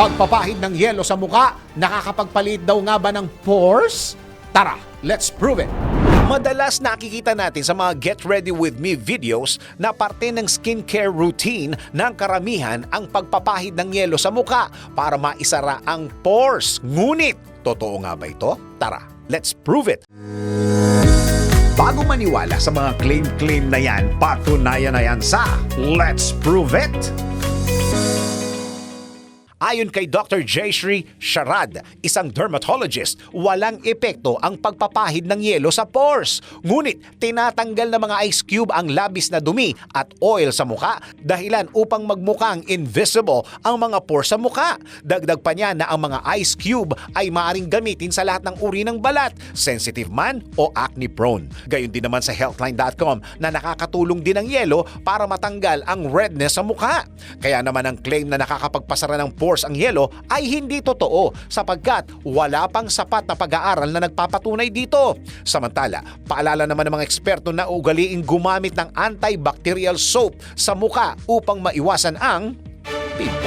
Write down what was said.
Pagpapahid ng yelo sa muka, nakakapagpalit daw nga ba ng pores? Tara, let's prove it! Madalas nakikita natin sa mga Get Ready With Me videos na parte ng skincare routine ng karamihan ang pagpapahid ng yelo sa muka para maisara ang pores. Ngunit, totoo nga ba ito? Tara, let's prove it! Bago maniwala sa mga claim-claim na yan, patunayan na yan sa Let's Prove It! Ayon kay Dr. Jayshri Sharad, isang dermatologist, walang epekto ang pagpapahid ng yelo sa pores. Ngunit tinatanggal ng mga ice cube ang labis na dumi at oil sa muka dahilan upang magmukhang invisible ang mga pores sa muka. Dagdag pa niya na ang mga ice cube ay maaaring gamitin sa lahat ng uri ng balat, sensitive man o acne prone. Gayon din naman sa healthline.com na nakakatulong din ang yelo para matanggal ang redness sa mukha. Kaya naman ang claim na nakakapagpasara ng pores ang yelo ay hindi totoo sapagkat wala pang sapat na pag-aaral na nagpapatunay dito. Samantala, paalala naman ng mga eksperto na ugaliing gumamit ng antibacterial soap sa muka upang maiwasan ang pimples.